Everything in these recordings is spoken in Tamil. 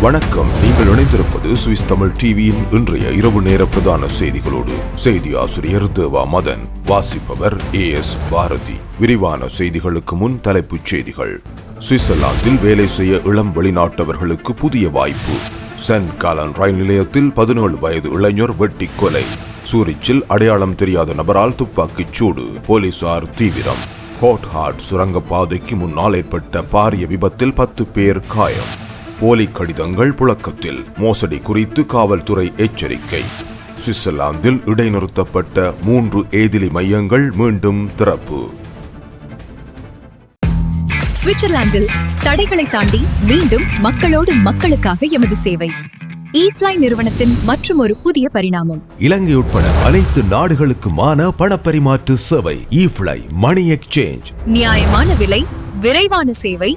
வணக்கம். நீங்கள் இணைந்திருப்பது சுவிஸ் தமிழ் டிவியின் இன்றைய இரவு நேர பிரதான செய்திகளோடு செய்தி ஆசிரியர் தேவா மதன் வாசிப்பவர் ஏ எஸ் பாரதி. விரிவான செய்திகளுக்கு முன் தலைப்புச் செய்திகள். சுவிட்சர்லாந்தில் வேலை செய்ய இளம் வெளிநாட்டவர்களுக்கு புதிய வாய்ப்பு. சென்ட் காலன் ரயில் நிலையத்தில் பதினேழு வயது இளைஞர் வெட்டி கொலை. சூரிச்சில் அடையாளம் தெரியாத நபரால் துப்பாக்கிச் சூடு போலீசார் தீவிரம். ஹோட் ஹார்ட் சுரங்கப்பாதைக்கு முன்னால் ஏற்பட்ட பாரிய விபத்தில் பத்து பேர் காயம். போலி கடிதங்கள் புழக்கத்தில். மோசடி குறித்து காவல்துறை எச்சரிக்கை. சுவிட்சர்லாந்தில் இடைநிறுத்தப்பட்ட மூன்று ஏதிலி மையங்கள் மீண்டும் திறப்பு. சுவிட்சர்லாந்தில் தடைகளை தாண்டி மீண்டும் மக்களோடு மக்களுக்காக எமது சேவை. ஈஃப்ளை நிறுவனத்தின் மற்றும் ஒரு புதிய பரிணாமம். இலங்கை உட்பட அனைத்து நாடுகளுக்குமான பணப்பரிமாற்று சேவை இஃப்ளை மணி எக்ஸ்சேஞ்ச் நியாயமான விலை விரைவான சேவை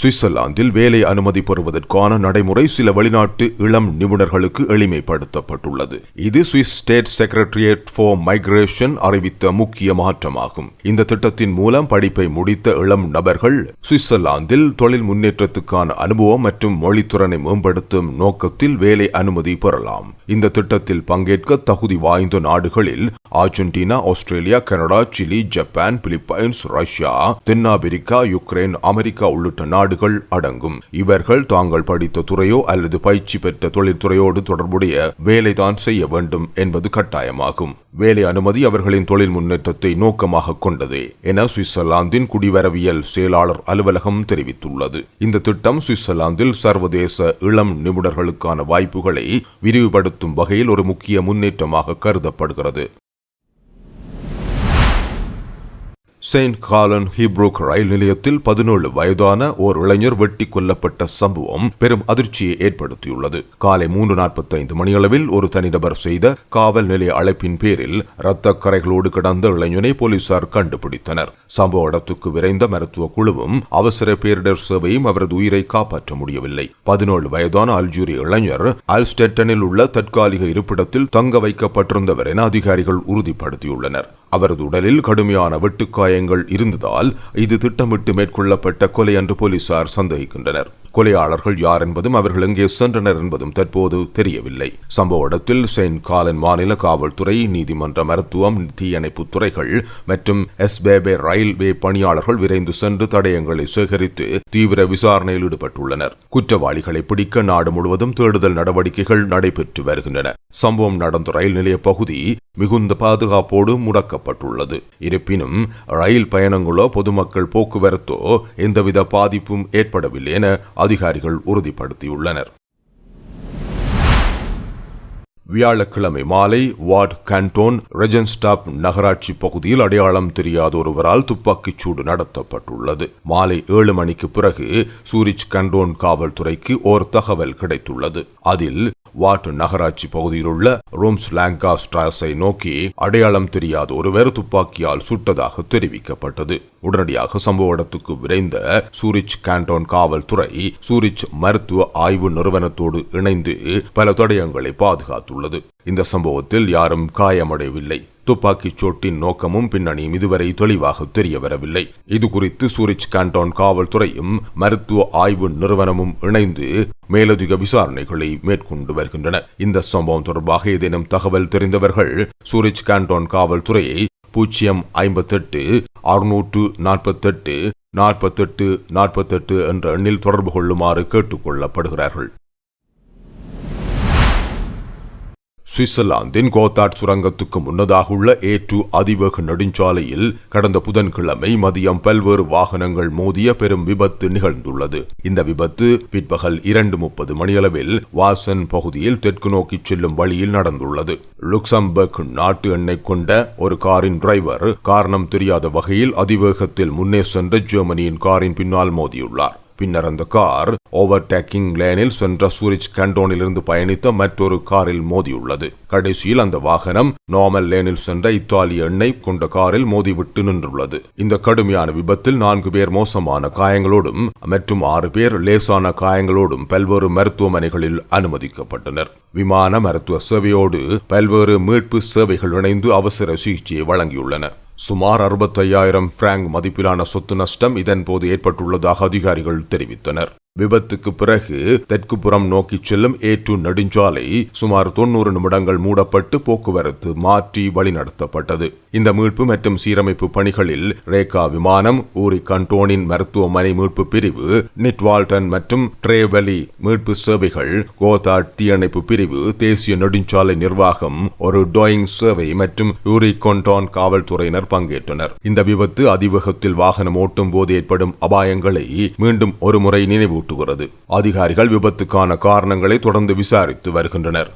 சுவிட்சர்லாந்தில் வேலை அனுமதி பெறுவதற்கான நடைமுறை சில வெளிநாட்டு இளம் நிபுணர்களுக்கு எளிமைப்படுத்தப்பட்டுள்ளது. இது Swiss State Secretariat for Migration அறிவித்த முக்கிய மாற்றமாகும். இந்த திட்டத்தின் மூலம் படிப்பை முடித்த இளம் நபர்கள் சுவிட்சர்லாந்தில் தொழில் முன்னேற்றத்துக்கான அனுபவம் மற்றும் மொழித்திறனை மேம்படுத்தும் நோக்கத்தில் வேலை அனுமதி பெறலாம். இந்த திட்டத்தில் பங்கேற்க தகுதி வாய்ந்த நாடுகளில் Argentina Australia Canada Chile Japan Philippines Russia தென்னாப்பிரிக்கா யுக்ரைன் அமெரிக்கா உள்ளிட்ட நாடுகள் அடங்கும். இவர்கள் தாங்கள் படித்த துறையோ அல்லது பயிற்சி பெற்ற தொழில்துறையோடு தொடர்புடைய வேலைதான் செய்ய வேண்டும் என்பது கட்டாயமாகும். வேலை அனுமதி அவர்களின் தொழில் முன்னேற்றத்தை நோக்கமாக கொண்டது என சுவிட்சர்லாந்தின் குடிவரவியல் செயலாளர் அலுவலகம் தெரிவித்துள்ளது. இந்த திட்டம் சுவிட்சர்லாந்தில் சர்வதேச இளம் நிபுணர்களுக்கான வாய்ப்புகளை விரிவுபடுத்தும் வகையில் ஒரு முக்கிய முன்னேற்றமாக கருதப்படுகிறது. செயின்ட் காலன் ஹீப்ரூக் ரயில் நிலையத்தில் பதினேழு வயதான ஓர் இளைஞர் வெட்டி கொல்லப்பட்ட சம்பவம் பெரும் அதிர்ச்சியை ஏற்படுத்தியுள்ளது. காலை மூன்று நாற்பத்தைந்து மணியளவில் ஒரு தனிநபர் செய்த காவல் நிலைய அழைப்பின் பேரில் இரத்த கரைகளோடு கிடந்த இளைஞனை போலீசார் கண்டுபிடித்தனர். சம்பவ இடத்துக்கு விரைந்த மருத்துவ குழுவும் அவசர பேரிடர் சேவையும் அவரது உயிரை காப்பாற்ற முடியவில்லை. பதினேழு வயதான அல்ஜூரிய இளைஞர் அல்ஸ்டெட்டனில் உள்ள தற்காலிக இருப்பிடத்தில் தங்க வைக்கப்பட்டிருந்தவர் என அதிகாரிகள் உறுதிப்படுத்தியுள்ளனர். அவரது உடலில் கடுமையான வெட்டுக்காயங்கள் இருந்ததால் இது திட்டமிட்டு மேற்கொள்ளப்பட்ட கொலை என்று போலீசார் சந்தேகிக்கின்றனர். கொலையாளர்கள் யார் என்பதும் அவர்கள் எங்கே சென்றனர் என்பதும் தற்போது தெரியவில்லை. சம்பவ இடத்தில் செயின்ட் காலன் மாநில காவல்துறை நீதிமன்ற மருத்துவம் தீயணைப்பு துறைகள் மற்றும் எஸ்பேபே ரயில்வே பணியாளர்கள் விரைந்து சென்று தடயங்களை சேகரித்து தீவிர விசாரணையில் ஈடுபட்டுள்ளனர். குற்றவாளிகளை பிடிக்க நாடு முழுவதும் தேடுதல் நடவடிக்கைகள் நடைபெற்று வருகின்றன. சம்பவம் நடந்த ரயில் நிலைய பகுதி மிகுந்த பாதுகாப்போடு முடக்கப்பட்டுள்ளது. இருப்பினும் ரயில் பயணங்களோ பொதுமக்கள் போக்குவரத்தோ எந்தவித பாதிப்பும் ஏற்படவில்லை என அதிகாரிகள் உறுதிப்படுத்தியுள்ளனர். வியாழக்கிழமை மாலை வார்ட் கண்டோன் ரெஜன்ஸ்டாப் நகராட்சி பகுதியில் அடையாளம் தெரியாத ஒருவரால் துப்பாக்கிச் சூடு நடத்தப்பட்டுள்ளது. மாலை ஏழு மணிக்கு பிறகு சூரிச் கண்டோன் காவல்துறைக்கு ஓர் தகவல் கிடைத்துள்ளது. அதில் வாட் நகராட்சி பகுதியில் உள்ள ரோம்ஸ் லாங்கா ஸ்ட்ராஸை நோக்கி அடையாளம் தெரியாத ஒருவர் துப்பாக்கியால் சுட்டதாக தெரிவிக்கப்பட்டது. உடனடியாக சம்பவ இடத்துக்கு விரைந்த சூரிச் கேண்டோன் காவல்துறை சூரிச் மருத்துவ ஆய்வு நிறுவனத்தோடு இணைந்து பல தடயங்களை பாதுகாத்துள்ளது. இந்த சம்பவத்தில் யாரும் காயமடையவில்லை. துப்பாக்கிச் சோட்டின் நோக்கமும் பின்னணியும் இதுவரை தெளிவாக தெரிய வரவில்லை இது குறித்து சூரிச் கான்டோன் காவல்துறையும் மருத்துவ ஆய்வு நிறுவனமும் இணைந்து மேலதிக விசாரணைகளை மேற்கொண்டு வருகின்றன இந்த சம்பவம் தொடர்பாக ஏதேனும் தகவல் தெரிந்தவர்கள் சூரிச் கான்டோன் காவல்துறையை பூஜ்ஜியம் ஐம்பத்தெட்டு அறுநூற்று நாற்பத்தெட்டு நாற்பத்தெட்டு நாற்பத்தெட்டு என்ற எண்ணில் தொடர்பு கொள்ளுமாறு கேட்டுக்கொள்ளப்படுகிறார்கள் சுவிட்சர்லாந்தின் கோத்தாட் சுரங்கத்துக்கு முன்னதாக உள்ள ஏ டூ அதிவேக நெடுஞ்சாலையில் கடந்த புதன்கிழமை மதியம் பல்வேறு வாகனங்கள் மோதிய பெரும் விபத்து நிகழ்ந்துள்ளது. இந்த விபத்து பிற்பகல் இரண்டு முப்பது மணியளவில் வாசன் பகுதியில் தெற்கு நோக்கி செல்லும் வழியில் நடந்துள்ளது. லுக்சம்பர்க் நாட்டு எண்ணெய் கொண்ட ஒரு காரின் டிரைவர் காரணம் தெரியாத வகையில் அதிவேகத்தில் முன்னே சென்ற ஜெர்மனியின் காரின் பின்னால் மோதியுள்ளார். பின்னர் அந்த கார் ஓவர்டேக்கிங் லேனில் சென்ற சூரிச் கண்டோனிலிருந்து பயணித்த மற்றொரு காரில் மோதியுள்ளது. கடைசியில் அந்த வாகனம் நார்மல் லேனில் சென்ற இத்தாலிய எண்ணெய் கொண்ட காரில் மோதிவிட்டு நின்றுள்ளது. இந்த கடுமையான விபத்தில் நான்கு பேர் மோசமான காயங்களோடும் மற்றும் ஆறு பேர் லேசான காயங்களோடும் பல்வேறு மருத்துவமனைகளில் அனுமதிக்கப்பட்டனர். விமான மருத்துவ சேவையோடு பல்வேறு மீட்பு சேவைகள் இணைந்து அவசர சிகிச்சையை வழங்கியுள்ளன. சுமார் அறுபத்தையாயிரம் பிராங்க் மதிப்பிலான சொத்து நஷ்டம் இதன்போது ஏற்பட்டுள்ளதாக அதிகாரிகள் தெரிவித்தனர். விபத்துக்கு பிறகு தெற்கு புறம் நோக்கி செல்லும் ஏ டூ நெடுஞ்சாலை சுமார் தொண்ணூறு நிமிடங்கள் மூடப்பட்டு போக்குவரத்து மாற்றி வழிநடத்தப்பட்டது. இந்த மீட்பு மற்றும் சீரமைப்பு பணிகளில் ரேகா விமானம் ஊரி கண்டோனின் மருத்துவமனை மீட்பு பிரிவு நிட்வால்டன் மற்றும் ட்ரேவலி மீட்பு சேவைகள் கோதாட் தீயணைப்பு பிரிவு தேசிய நெடுஞ்சாலை நிர்வாகம் ஒரு டோயிங் சேவை மற்றும் யூரி கொண்டான் காவல்துறையினர் பங்கேற்றனர். இந்த விபத்து அதிவேகத்தில் வாகனம் ஓட்டும் போது ஏற்படும் அபாயங்களை மீண்டும் ஒருமுறை நினைவூட்டுகிறது அதிகாரிகள் விபத்துக்கான காரணங்களை தொடர்ந்து விசாரித்து வருகின்றனர்.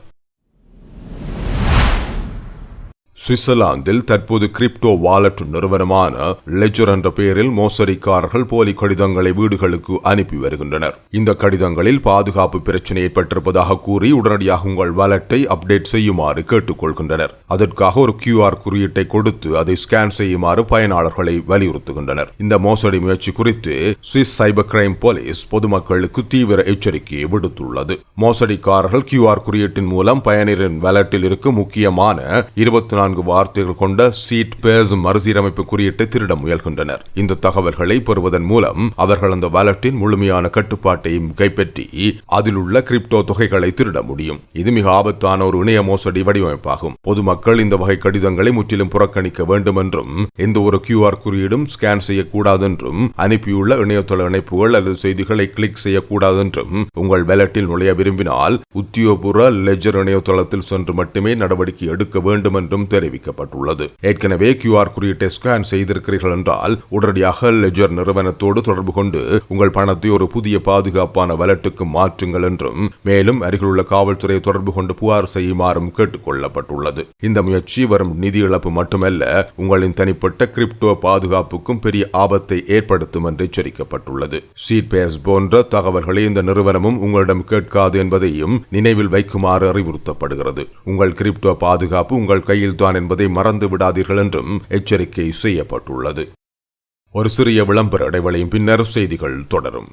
சுவிட்சர்லாந்தில் தற்போது கிரிப்டோ வாலெட் நிறுவனமான லெஜர் என்ற பெயரில் மோசடிக்காரர்கள் போலி கடிதங்களை வீடுகளுக்கு அனுப்பி வருகின்றனர். இந்த கடிதங்களில் பாதுகாப்பு பிரச்சனை ஏற்பட்டிருப்பதாக கூறி உடனடியாக உங்கள் வாலெட்டை அப்டேட் செய்யுமாறு கேட்டுக்கொள்கின்றனர். அதற்காக ஒரு கியூஆர் குறியீட்டை கொடுத்து அதை ஸ்கேன் செய்யுமாறு பயனாளர்களை வலியுறுத்துகின்றனர். இந்த மோசடி முயற்சி குறித்து சுவிஸ் சைபர் கிரைம் போலீஸ் பொதுமக்களுக்கு தீவிர எச்சரிக்கையை விடுத்துள்ளது. மோசடிக்காரர்கள் கியூஆர் குறியீட்டின் மூலம் பயனரின் வாலெட்டில் இருக்கும் முக்கியமான இருபத்தி நான்கு வார்த்தைகள் கொண்ட சீட் பேஸ் மறுசீரமைப்பு குறியீட்டை திருட முயல்கின்றனர். இந்த தகவல்களை பெறுவதன் மூலம் அவர்கள் அந்த வாலெட்டின் முழுமையான கட்டுப்பாட்டையும் கைப்பற்றி அதில் உள்ள கிரிப்டோ தொகைகளை திருட முடியும். இது மிக ஆபத்தான ஒரு இணைய மோசடி வடிவமைப்பாகும். பொதுமக்கள் இந்த வகை கடிதங்களை முற்றிலும் புறக்கணிக்க வேண்டும் என்றும் எந்த ஒரு கியூஆர் குறியீடும் ஸ்கேன் செய்யக்கூடாது என்றும் அனுப்பியுள்ள இணையதள இணைப்புகள் அல்லது செய்திகளை கிளிக் செய்யக்கூடாது என்றும் உங்கள் வேலட்டில் நுழைய விரும்பினால் உத்தியோகபூர்வ லெஜர் இணையதளத்தில் சென்று மட்டுமே நடவடிக்கை எடுக்க வேண்டும் என்றும் தெரிவிக்கப்பட்டுள்ளது. ஏற்கனவே கியூஆர் குறியீட்டை ஸ்கேன் செய்திருக்கிறீர்கள் என்றால் உடனடியாக லெஜர் நிறுவனத்தோடு தொடர்பு கொண்டு உங்கள் பணத்தை ஒரு புதிய பாதுகாப்பான வலட்டுக்கு மாற்றுங்கள் என்றும் மேலும் அருகிலுள்ள காவல்துறையை தொடர்பு கொண்டு புகார் செய்யுமாறும் கேட்டுக் கொள்ளப்பட்டுள்ளது. இந்த முயற்சி வரும் நிதி இழப்பு மட்டுமல்ல உங்களின் தனிப்பட்ட கிரிப்டோ பாதுகாப்புக்கும் பெரிய ஆபத்தை ஏற்படுத்தும் என்று எச்சரிக்கப்பட்டுள்ளது. சீட்பேஸ் போன்ற தகவல்களை இந்த நிறுவனமும் உங்களிடம் கேட்காது என்பதையும் நினைவில் வைக்குமாறு அறிவுறுத்தப்படுகிறது. உங்கள் கிரிப்டோ பாதுகாப்பு உங்கள் கையில் தான் என்பதை மறந்து விடாதீர்கள் என்றும் எச்சரிக்கை செய்யப்பட்டுள்ளது. ஒரு சிறிய விளம்பர இடைவெளியின் பின்னர் செய்திகள் தொடரும்.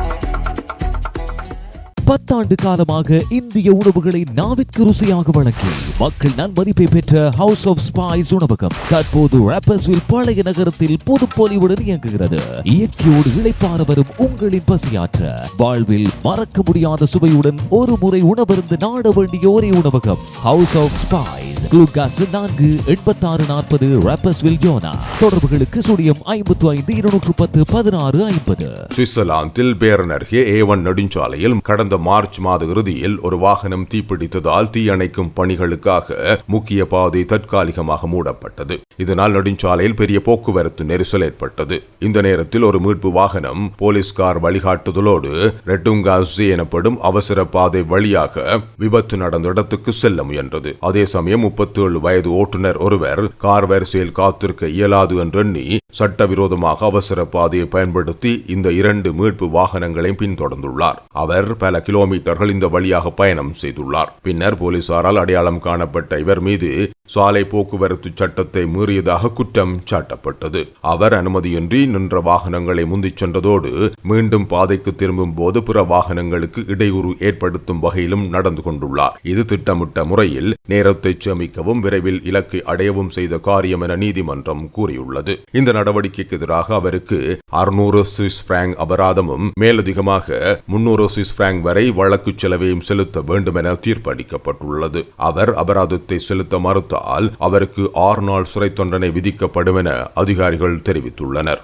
பத்தாண்டு காலமாக இந்திய உணவுகளை நாவிற்கு ருசியாக வழங்கி மக்கள் நன்மதிப்பை பெற்ற ஹவுஸ் ஆஃப் ஸ்பைஸ் உணவகம் தற்போது ராப்பர்ஸ்வில் பழைய நகரத்தில் பொதுப்பொலிவுடன் இயங்குகிறது. இயற்கையோடு இழைப்பான வரும் உங்களின் பசியாற்ற வாழ்வில் மறக்க முடியாத சுவையுடன் ஒரு முறை உணவருந்து நாட வேண்டிய ஒரே உணவகம் ஹவுஸ் ஆஃப் ஸ்பைஸ் குளுகாஸ் நான்கு எண்பத்தாறு நாற்பது ரேப்பர்ஸ்வில் ஜோனா தொடர்புகளுக்கு சுடியம் ஐம்பத்து ஐந்து இருநூற்று பத்து பதினாறு ஐம்பது. சுவிட்சர்லாந்தில் பேரன் அருகே ஏவன் நெடுஞ்சாலையில் கடந்த மார்ச் மாத இறுதியில் ஒரு வாகனம் தீப்பிடித்ததால் தீயணைக்கும் பணிகளுக்காக முக்கிய பாதை தற்காலிகமாக மூடப்பட்டது. இதனால் நெடுஞ்சாலையில் பெரிய போக்குவரத்து நெரிசல் ஏற்பட்டது. இந்த நேரத்தில் ஒரு மீட்பு வாகனம் போலீஸ்கார் வழிகாட்டுதலோடு ரெட்டுங்காசி எனப்படும் அவசர பாதை வழியாக விபத்து நடந்த இடத்துக்கு செல்ல முயன்றது. அதே சமயம் முப்பத்தி ஏழு வயது ஓட்டுநர் ஒருவர் கார் வரிசையில் காத்திருக்க இயலாது என்றெண்ணி சட்டவிரோதமாக அவசர பாதையை பயன்படுத்தி இந்த இரண்டு மீட்பு வாகனங்களையும் பின்தொடர்ந்துள்ளார். அவர் பல கிலோமீட்டர்கள் இந்த வழியாக பயணம் செய்துள்ளார். பின்னர் போலீசாரால் அடையாளம் காணப்பட்ட இவர் மீது சாலை போக்குவரத்து சட்டத்தை மீறியதாக குற்றம் சாட்டப்பட்டது. அவர் அனுமதியின்றி நின்ற வாகனங்களை முந்திச் சென்றதோடு மீண்டும் பாதைக்கு திரும்பும் போது பிற வாகனங்களுக்கு இடையூறு ஏற்படுத்தும் வகையிலும் நடந்து கொண்டுள்ளார். இது திட்டமிட்ட முறையில் நேரத்தை சேமிக்கவும் விரைவில் இலக்கை அடையவும் செய்த காரியம் என நீதிமன்றம் கூறியுள்ளது. இந்த நடவடிக்கைக்கு எதிராக அவருக்கு அறுநூறு சுவிஸ் பிராங்க் அபராதமும் மேலதிகமாக முன்னூறு சுவிஸ் பிராங்க் வரை வழக்கு செலவையும் செலுத்த வேண்டும் என தீர்ப்பளிக்கப்பட்டுள்ளது. அவர் அபராதத்தை செலுத்த மறுத்தால் அவருக்கு ஆறு நாள் சிறை தண்டனை விதிக்கப்படும் என அதிகாரிகள் தெரிவித்துள்ளனர்.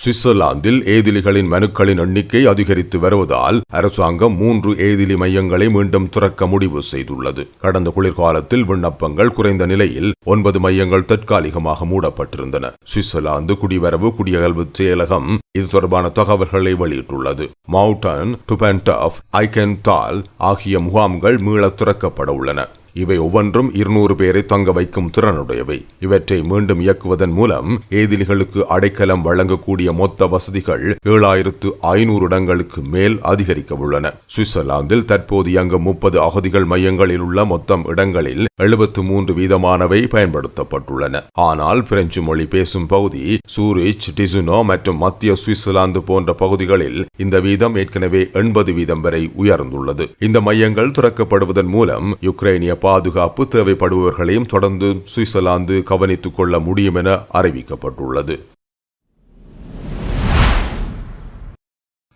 சுவிட்சர்லாந்தில் ஏதிலிகளின் மனுக்களின் எண்ணிக்கை அதிகரித்து வருவதால் அரசாங்கம் மூன்று ஏதிலி மையங்களை மீண்டும் திறக்க முடிவு செய்துள்ளது. கடந்த குளிர்காலத்தில் விண்ணப்பங்கள் குறைந்த நிலையில் ஒன்பது மையங்கள் தற்காலிகமாக மூடப்பட்டிருந்தன. சுவிட்சர்லாந்து குடிவரவு குடியகல்வு செயலகம் இது தொடர்பான தகவல்களை வெளியிட்டுள்ளது. மவுண்டன் டுபென்டாஃப் ஐகென்தால் ஆகிய முகாம்கள் மீள திறக்கப்பட உள்ளன. இவை ஒவ்வொன்றும் இருநூறு பேரை தங்க வைக்கும் திறனுடையவை. இவற்றை மீண்டும் இயக்குவதன் மூலம் ஏதிலிகளுக்கு அடைக்கலம் வழங்கக்கூடிய மொத்த வசதிகள் ஏழாயிரத்து ஐநூறு இடங்களுக்கு மேல் அதிகரிக்க உள்ளன. சுவிட்சர்லாந்தில் தற்போது இயங்கும் முப்பது அகதிகள் மையங்களில் உள்ள மொத்தம் இடங்களில் எழுபத்து மூன்று வீதமானவை பயன்படுத்தப்பட்டுள்ளன. ஆனால் பிரெஞ்சு மொழி பேசும் பகுதி சூரிச் டிசுனோ மற்றும் மத்திய சுவிட்சர்லாந்து போன்ற பகுதிகளில் இந்த வீதம் ஏற்கனவே எண்பது வீதம் வரை உயர்ந்துள்ளது. இந்த மையங்கள் திறக்கப்படுவதன் மூலம் யுக்ரைனிய பாதுகாப்பு தேவைப்படுபவர்களையும் தொடர்ந்து சுவிட்சர்லாந்து கவனித்துக் கொள்ள முடியும் என அறிவிக்கப்பட்டுள்ளது.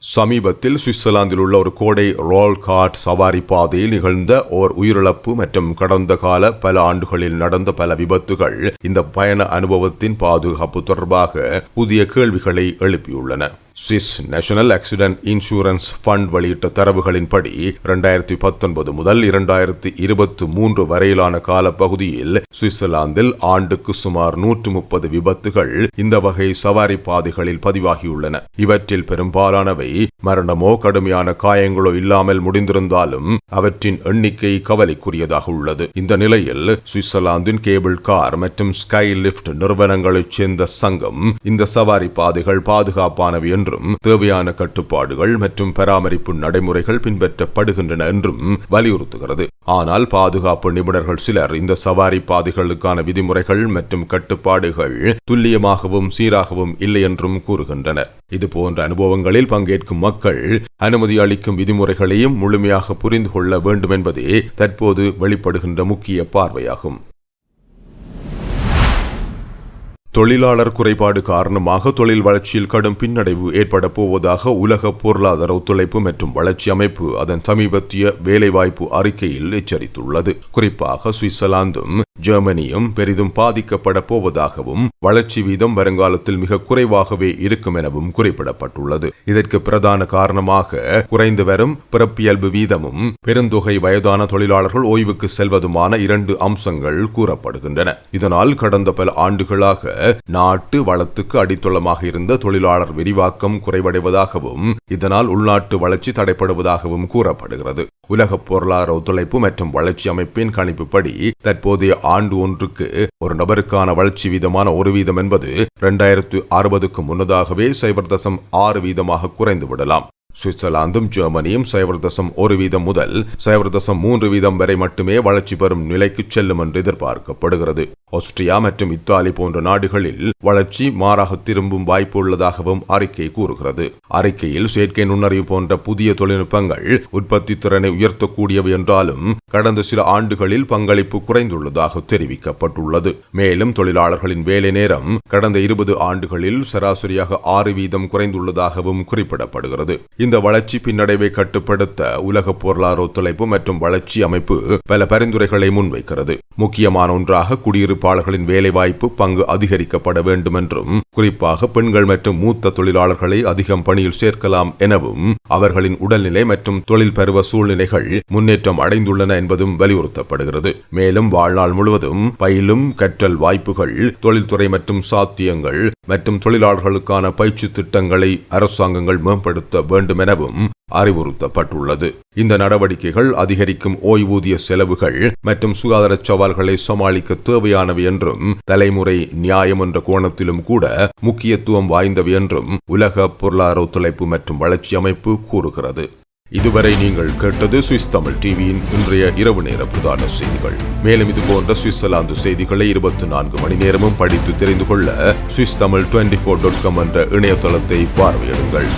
சமீபத்தில் சுவிட்சர்லாந்தில் உள்ள ஒரு கோடை ரோல் கார்ட் சவாரி பாதையில் நிகழ்ந்த ஓர் உயிரிழப்பு மற்றும் கடந்த கால பல ஆண்டுகளில் நடந்த பல விபத்துகள் இந்த பயண அனுபவத்தின் பாதுகாப்பு தொடர்பாக புதிய கேள்விகளை எழுப்பியுள்ளன. Swiss National Accident Insurance Fund வெளியிட்ட தரவுகளின்படி இரண்டாயிரத்தி பத்தொன்பது முதல் இரண்டாயிரத்தி இருபத்தி மூன்று வரையிலான காலப்பகுதியில் சுவிட்சர்லாந்தில் ஆண்டுக்கு சுமார் நூற்று முப்பது விபத்துகள் இந்த வகை சவாரி பாதைகளில் பதிவாகியுள்ளன. இவற்றில் பெரும்பாலானவை மரணமோ கடுமையான காயங்களோ இல்லாமல் முடிந்திருந்தாலும் அவற்றின் எண்ணிக்கை கவலைக்குரியதாக உள்ளது. இந்த நிலையில் சுவிட்சர்லாந்தின் கேபிள் கார் மற்றும் ஸ்கை லிப்ட் நிறுவனங்களைச் சேர்ந்த சங்கம் இந்த சவாரி பாதைகள் பாதுகாப்பானவை என்று என்றும் தேவையான கட்டுப்பாடுகள் மற்றும் பராமரிப்பு நடைமுறைகள் பின்பற்றப்படுகின்றன என்றும் வலியுறுத்துகிறது. ஆனால் பாதுகாப்பு நிபுணர்கள் சிலர் இந்த சவாரி பாதைகளுக்கான விதிமுறைகள் மற்றும் கட்டுப்பாடுகள் துல்லியமாகவும் சீராகவும் இல்லை என்றும் கூறுகின்றனர். இது போன்ற அனுபவங்களில் பங்கேற்கும் மக்கள் அனுமதி அளிக்கும் விதிமுறைகளையும் முழுமையாக புரிந்து கொள்ள வேண்டும் என்பதே தற்போது வெளிப்படுகின்ற முக்கிய பார்வையாகும். தொழிலாளர் குறைபாடு காரணமாக தொழில் வளர்ச்சியில் கடும் பின்னடைவு ஏற்பட போவதாக உலக பொருளாதார ஒத்துழைப்பு மற்றும் வளர்ச்சி அமைப்பு அதன் சமீபத்திய வேலைவாய்ப்பு அறிக்கையில் எச்சரித்துள்ளது. குறிப்பாக சுவிட்சர்லாந்தும் ஜெர்மனியும் பெரிதும் பாதிக்கப்பட போவதாகவும் வளர்ச்சி வீதம் வருங்காலத்தில் மிக குறைவாகவே இருக்கும் எனவும் குறிப்பிடப்பட்டுள்ளது. இதற்கு பிரதான காரணமாக குறைந்து வரும் பிறப்பியல்பு வீதமும் பெருந்தொகை வயதான தொழிலாளர்கள் ஓய்வுக்கு செல்வதுமான இரண்டு அம்சங்கள் கூறப்படுகின்றன. இதனால் கடந்த பல ஆண்டுகளாக நாட்டு வளத்துக்கு அடித்தளமாக இருந்த தொழிலாளர் விரிவாக்கம் குறைவடைவதாகவும் இதனால் உள்நாட்டு வளர்ச்சி தடைப்படுவதாகவும் கூறப்படுகிறது. உலக பொருளாதார ஒத்துழைப்பு மற்றும் வளர்ச்சி அமைப்பின் கணிப்புப்படி தற்போதைய ஆண்டு ஒன்றுக்கு ஒரு நபருக்கான வளர்ச்சி வீதமான ஒரு வீதம் என்பது இரண்டாயிரத்து அறுபதுக்கு முன்னதாகவே சைபர் தசம் ஆறு வீதமாக குறைந்து விடலாம் சுவிட்சர்லாந்தும் ஜெர்மனியும் சைபர் தசம் ஒரு வீதம் முதல் சைபர் தசம் மூன்று வீதம் வரை மட்டுமே வளர்ச்சி பெறும் நிலைக்கு செல்லும் என்று எதிர்பார்க்கப்படுகிறது. ஆஸ்திரியா மற்றும் இத்தாலி போன்ற நாடுகளில் வளர்ச்சி மாறாக திரும்பும் வாய்ப்பு உள்ளதாகவும் அறிக்கை கூறுகிறது. அறிக்கையில் செயற்கை நுண்ணறிவு போன்ற புதிய தொழில்நுட்பங்கள் உற்பத்தி திறனை உயர்த்தக்கூடியவை என்றாலும் கடந்த சில ஆண்டுகளில் பங்களிப்பு குறைந்துள்ளதாக தெரிவிக்கப்பட்டுள்ளது. மேலும் தொழிலாளர்களின் வேலை நேரம் கடந்த இருபது ஆண்டுகளில் சராசரியாக ஆறு வீதம் குறைந்துள்ளதாகவும் குறிப்பிடப்படுகிறது. இந்த வளர்ச்சி பின்னடைவை கட்டுப்படுத்த உலக பொருளாதார ஒத்துழைப்பு மற்றும் வளர்ச்சி அமைப்பு பல பரிந்துரைகளை முன்வைக்கிறது. முக்கியமான ஒன்றாக குடியிருப்பாளர்களின் வேலைவாய்ப்பு பங்கு அதிகரிக்கப்பட வேண்டும் என்றும் குறிப்பாக பெண்கள் மற்றும் மூத்த தொழிலாளர்களை அதிகம் பணியில் சேர்க்கலாம் எனவும் அவர்களின் உடல்நிலை மற்றும் தொழில் பருவ சூழ்நிலைகள் முன்னேற்றம் அடைந்துள்ளன என்பதும் வலியுறுத்தப்படுகிறது. மேலும் வாழ்நாள் முழுவதும் பயிலும் கற்றல் வாய்ப்புகள் தொழில்துறை மற்றும் சாத்தியங்கள் மற்றும் தொழிலாளர்களுக்கான பயிற்சி திட்டங்களை அரசாங்கங்கள் மேம்படுத்த வேண்டும் எனவும் அறிவுறுத்தப்பட்டுள்ளது. இந்த நடவடிக்கைகள் அதிகரிக்கும் ஓய்வூதிய செலவுகள் மற்றும் சுகாதார சவால்களை சமாளிக்க தேவையானவை என்றும் தலைமுறை நியாயம் என்ற கோணத்திலும் கூட முக்கியத்துவம் வாய்ந்தவை என்றும் உலக பொருளாதார ஒத்துழைப்பு மற்றும் வளர்ச்சி அமைப்பு கூறுகிறது. இதுவரை நீங்கள் கேட்டது சுவிஸ் தமிழ் டிவியின் இன்றைய இரவு நேர பிரதான செய்திகள். மேலும் இது போன்ற சுவிட்சர்லாந்து செய்திகளை இருபத்தி நான்கு மணி நேரமும் படித்து தெரிந்து கொள்ள Swiss Tamil twenty four dot com என்ற இணையதளத்தை பார்வையிடுங்கள்.